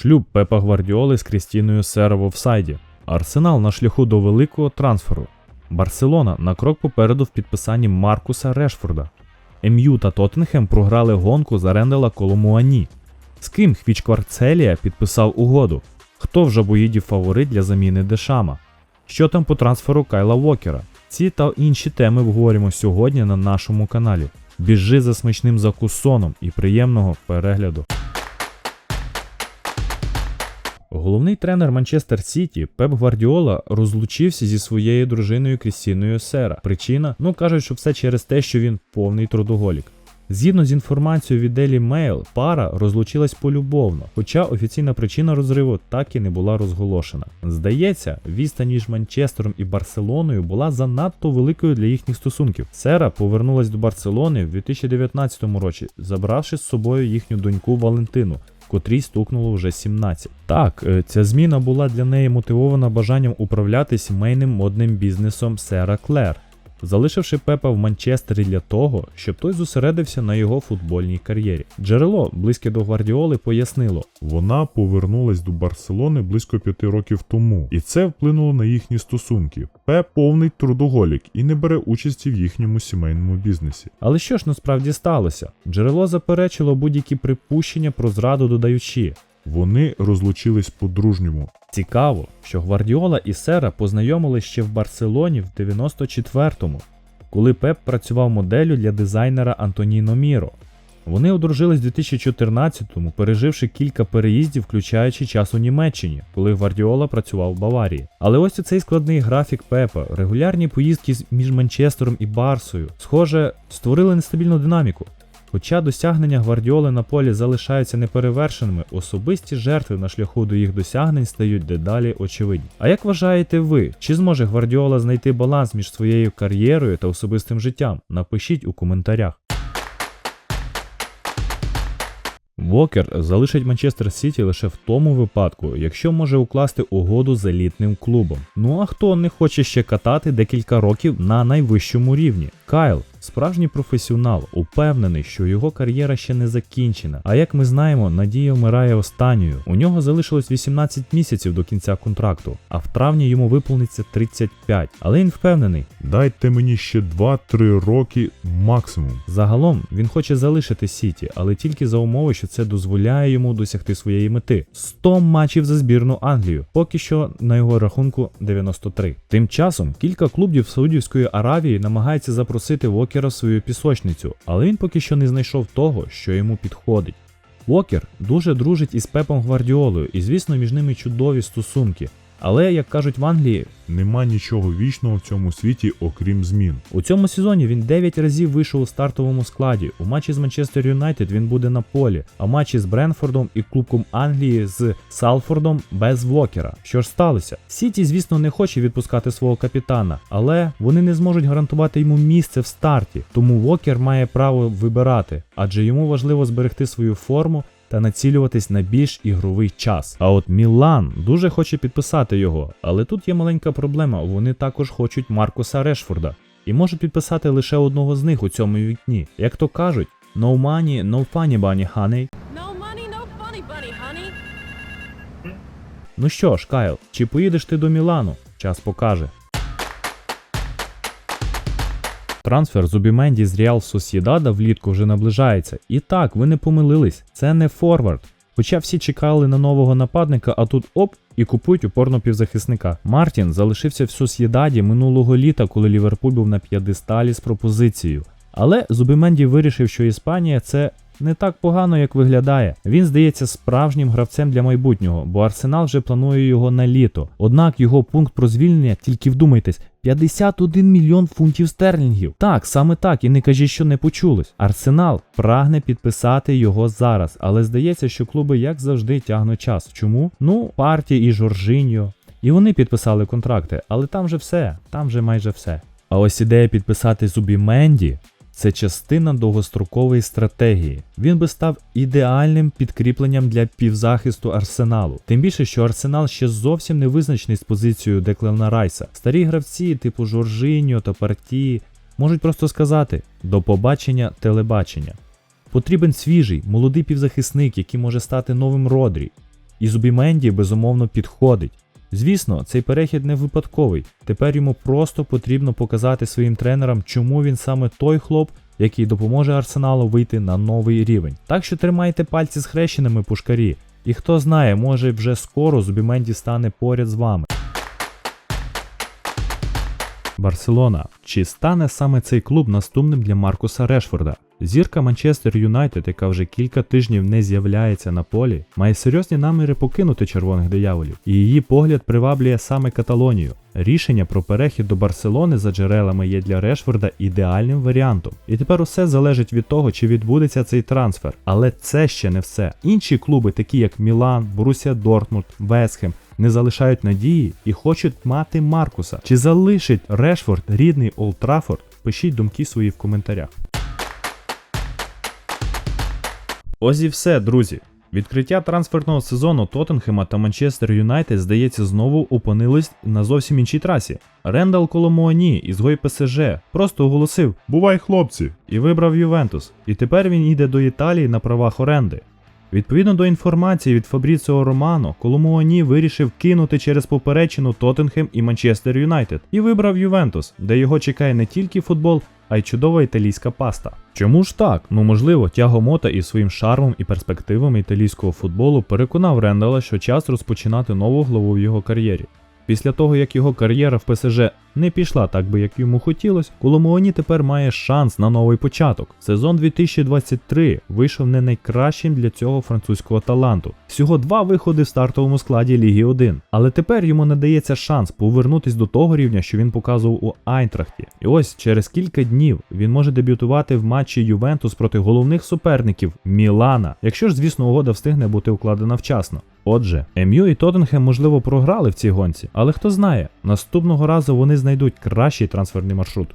Шлюб Пепа Гвардіоли з Крістіною Сера в офсайді. Арсенал на шляху до великого трансферу. Барселона на крок попереду в підписанні Маркуса Решфорда. МЮ та Тоттенхем програли гонку за Рендела Коломуані. З ким Хвіч Кварцелія підписав угоду? Хто в жабоїді фаворит для заміни Дешама? Що там по трансферу Кайла Вокера? Ці та інші теми обговоримо сьогодні на нашому каналі. Біжи за смачним закусоном і приємного перегляду. Головний тренер Манчестер Сіті Пеп Гвардіола розлучився зі своєю дружиною Крістіною Сера. Причина, ну кажуть, що все через те, що він повний трудоголік. Згідно з інформацією від Daily Mail, пара розлучилась полюбовно, хоча офіційна причина розриву так і не була розголошена. Здається, відстань між Манчестером і Барселоною була занадто великою для їхніх стосунків. Сера повернулась до Барселони в 2019 році, забравши з собою їхню доньку Валентину. Котрій стукнуло вже 17. Так, е, ця зміна була для неї мотивована бажанням управляти сімейним модним бізнесом Сера Клер, залишивши Пепа в Манчестері для того, щоб той зосередився на його футбольній кар'єрі. Джерело, близьке до Гвардіоли, пояснило: Вона повернулась до Барселони близько п'яти років тому, і це вплинуло на їхні стосунки. Пеп повний трудоголік і не бере участі в їхньому сімейному бізнесі. Але що ж насправді сталося? Джерело заперечило будь-які припущення про зраду, додаючи. Вони розлучились по-дружньому. Цікаво, що Гвардіола і Сера познайомились ще в Барселоні в 94-му, коли Пеп працював моделлю для дизайнера Антоніно Міро. Вони одружились в 2014-му, переживши кілька переїздів, включаючи час у Німеччині, коли Гвардіола працював в Баварії. Але ось цей складний графік Пепа, регулярні поїздки між Манчестером і Барсою, схоже, створили нестабільну динаміку. Хоча досягнення Гвардіоли на полі залишаються неперевершеними, особисті жертви на шляху до їх досягнень стають дедалі очевидні. А як вважаєте ви, чи зможе Гвардіола знайти баланс між своєю кар'єрою та особистим життям? Напишіть у коментарях. Вокер залишить Манчестер Сіті лише в тому випадку, якщо може укласти угоду з елітним клубом. Ну а хто не хоче ще катати декілька років на найвищому рівні? Кайл, справжній професіонал, упевнений, що його кар'єра ще не закінчена. А як ми знаємо, надія вмирає останньою. У нього залишилось 18 місяців до кінця контракту, а в травні йому виповниться 35. Але він впевнений, Дайте мені ще 2-3 роки максимум. Загалом він хоче залишити Сіті, але тільки за умови, що це дозволяє йому досягти своєї мети. 100 матчів за збірну Англію. Поки що на його рахунку 93. Тим часом кілька клубів Саудівської Аравії намагаються запросити Вокера в свою пісочницю, але він поки що не знайшов того, що йому підходить. Уокер дуже дружить із Пепом Гвардіолою, і звісно, між ними чудові стосунки. Але, як кажуть в Англії, Нема нічого вічного в цьому світі, окрім змін. У цьому сезоні він 9 разів вийшов у стартовому складі. У матчі з Манчестер Юнайтед він буде на полі, а в матчі з Бренфордом і Кубком Англії з Салфордом без Вокера. Що ж сталося? Сіті, звісно, не хоче відпускати свого капітана, але вони не зможуть гарантувати йому місце в старті. Тому Вокер має право вибирати, адже йому важливо зберегти свою форму. Та націлюватись на більш ігровий час. А от Мілан дуже хоче підписати його, але тут є маленька проблема. Вони також хочуть Маркуса Решфорда і можуть підписати лише одного з них у цьому вікні. Як то кажуть, no money, no funny bunny, honey. Ну що ж, Кайл, чи поїдеш ти до Мілану? Час покаже. Трансфер Зубіменді з Ріал Сосідада влітку вже наближається. І так, ви не помилились, це не форвард. Хоча всі чекали на нового нападника, а тут оп і купують упорно півзахисника. Мартін залишився в Сосєдаді минулого літа, коли Ліверпуль був на п'єдесталі з пропозицією. Але Зубіменді вирішив, що Іспанія це не так погано, як виглядає. Він здається справжнім гравцем для майбутнього, бо Арсенал вже планує його на літо. Однак його пункт про звільнення, тільки вдумайтесь, 51 мільйон фунтів стерлінгів. Так, саме так, і не кажіть, що не почулось. Арсенал прагне підписати його зараз, але здається, що клуби, як завжди, тягнуть час. Чому? Ну, партії і Жоржиньо. І вони підписали контракти, але там вже все, там вже майже все. А ось ідея підписати Зубі Менді це частина довгострокової стратегії. Він би став ідеальним підкріпленням для півзахисту арсеналу. Тим більше, що арсенал ще зовсім не визначений з позицією Деклана Райса. Старі гравці, типу Жоржиньо та Партії, можуть просто сказати до побачення телебачення. Потрібен свіжий, молодий півзахисник, який може стати новим Родрі. і Зубіменді безумовно підходить. Звісно, цей перехід не випадковий. Тепер йому просто потрібно показати своїм тренерам, чому він саме той хлоп, який допоможе Арсеналу вийти на новий рівень. Так що тримайте пальці схрещеними пушкарі. І хто знає, може вже скоро Зубіменді стане поряд з вами. Барселона. Чи стане саме цей клуб наступним для Маркуса Решфорда? Зірка Манчестер Юнайтед, яка вже кілька тижнів не з'являється на полі, має серйозні наміри покинути червоних дияволів, і її погляд приваблює саме Каталонію. Рішення про перехід до Барселони за джерелами є для Решфорда ідеальним варіантом. І тепер усе залежить від того, чи відбудеться цей трансфер. Але це ще не все. Інші клуби, такі як Мілан, Борусія Дортмунд, Весхем, не залишають надії і хочуть мати Маркуса. Чи залишить Решфорд рідний Олд Траффорд? Пишіть думки свої в коментарях. Ось і все, друзі. Відкриття трансферного сезону Тоттенхема та Манчестер Юнайтед, здається, знову опинились на зовсім іншій трасі. Рендал Коломуані із Гой ПСЖ просто оголосив Бувай, хлопці! і вибрав Ювентус. І тепер він йде до Італії на правах оренди. Відповідно до інформації від Фабріціо Романо, Коломуані вирішив кинути через поперечину Тоттенхем і Манчестер Юнайтед і вибрав Ювентус, де його чекає не тільки футбол, а й чудова італійська паста. Чому ж так? Ну можливо, Тяго Мота із своїм шармом і перспективами італійського футболу переконав Рендала, що час розпочинати нову главу в його кар'єрі. Після того, як його кар'єра в ПСЖ не пішла так би, як йому хотілось, Коломуані тепер має шанс на новий початок. Сезон 2023 вийшов не найкращим для цього французького таланту. Всього два виходи в стартовому складі Ліги 1. Але тепер йому надається шанс повернутись до того рівня, що він показував у Айнтрахті. І ось через кілька днів він може дебютувати в матчі Ювентус проти головних суперників Мілана, якщо ж, звісно, угода встигне бути укладена вчасно. Отже, МЮ і Тоттенхем, можливо, програли в цій гонці, але хто знає, наступного разу вони знайдуть кращий трансферний маршрут.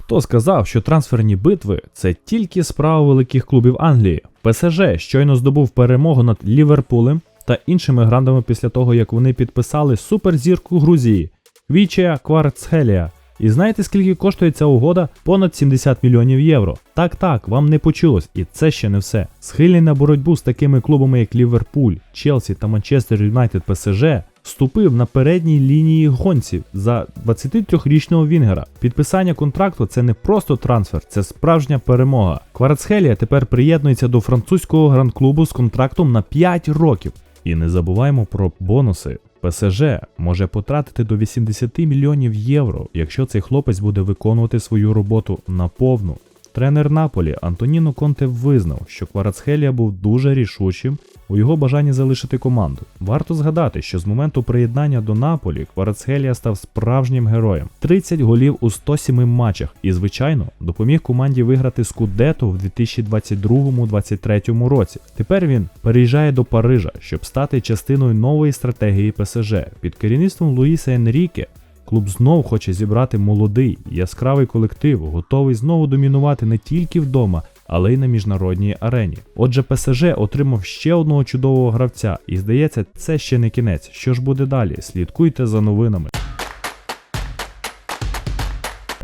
Хто сказав, що трансферні битви це тільки справа великих клубів Англії? ПСЖ щойно здобув перемогу над Ліверпулем та іншими грандами після того, як вони підписали суперзірку Грузії Вічія Кварцхелія. І знаєте, скільки коштує ця угода? Понад 70 мільйонів євро. Так, так, вам не почулось, і це ще не все. Схильний на боротьбу з такими клубами, як Ліверпуль, Челсі та Манчестер Юнайтед ПСЖ, вступив на передній лінії гонців за 23-річного Вінгера. Підписання контракту це не просто трансфер, це справжня перемога. Кварцхелія тепер приєднується до французького гранд-клубу з контрактом на 5 років. І не забуваємо про бонуси. ПСЖ може потратити до 80 мільйонів євро, якщо цей хлопець буде виконувати свою роботу наповну. Тренер Наполі Антоніно Конте визнав, що Кварацхелія був дуже рішучим у його бажанні залишити команду. Варто згадати, що з моменту приєднання до Наполі Кварацхелія став справжнім героєм: 30 голів у 107 матчах і, звичайно, допоміг команді виграти Скудето в 2022-2023 році. Тепер він переїжджає до Парижа, щоб стати частиною нової стратегії ПСЖ під керівництвом Луїса Енріке. Клуб знов хоче зібрати молодий, яскравий колектив, готовий знову домінувати не тільки вдома, але й на міжнародній арені. Отже, ПСЖ отримав ще одного чудового гравця, і здається, це ще не кінець. Що ж буде далі? Слідкуйте за новинами.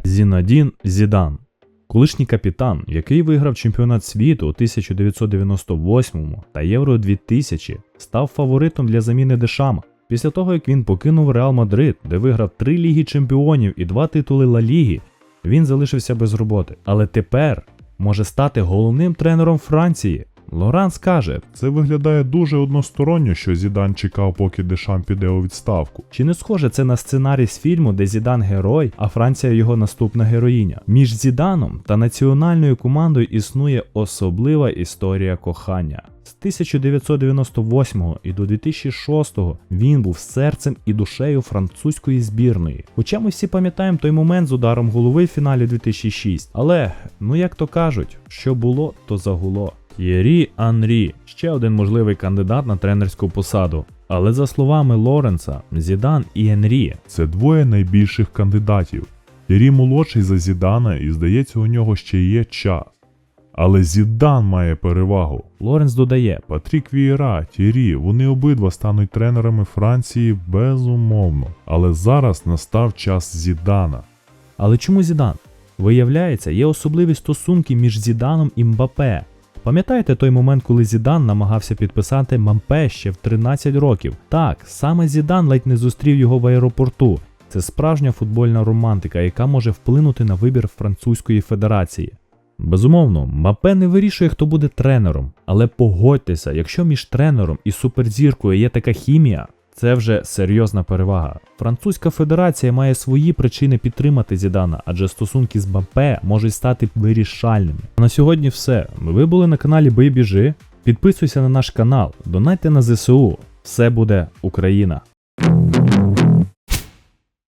Зінадін Зідан. Колишній капітан, який виграв чемпіонат світу у 1998 та Євро 2000, став фаворитом для заміни Дешама. Після того, як він покинув Реал Мадрид, де виграв три ліги чемпіонів і два титули Ла Ліги, він залишився без роботи. Але тепер може стати головним тренером Франції. Лоран скаже, Це виглядає дуже односторонньо, що Зідан чекав, поки Дешам піде у відставку. чи не схоже це на сценарій з фільму, де Зідан герой, а Франція його наступна героїня. Між Зіданом та національною командою існує особлива історія кохання. З 1998 і до 2006 він був серцем і душею французької збірної. Хоча ми всі пам'ятаємо той момент з ударом голови в фіналі 2006. Але, ну як то кажуть, що було, то загуло. Єрі Анрі ще один можливий кандидат на тренерську посаду. Але за словами Лоренса, Зідан і Енрі Це двоє найбільших кандидатів. Тірі молодший за Зідана, і здається, у нього ще є час. Але Зідан має перевагу. Лоренс додає, Патрік Вієра, Тірі, вони обидва стануть тренерами Франції безумовно. Але зараз настав час Зідана. Але чому Зідан? Виявляється, є особливі стосунки між Зіданом і Мбапе. Пам'ятаєте той момент, коли Зідан намагався підписати Мампе ще в 13 років? Так, саме Зідан ледь не зустрів його в аеропорту. Це справжня футбольна романтика, яка може вплинути на вибір французької федерації. Безумовно, Мапе не вирішує, хто буде тренером, але погодьтеся, якщо між тренером і суперзіркою є така хімія, це вже серйозна перевага. Французька федерація має свої причини підтримати Зідана, адже стосунки з Мбаппе можуть стати вирішальними. На сьогодні все. Ви були на каналі Бий Біжи. Підписуйся на наш канал, донайте на ЗСУ. Все буде Україна!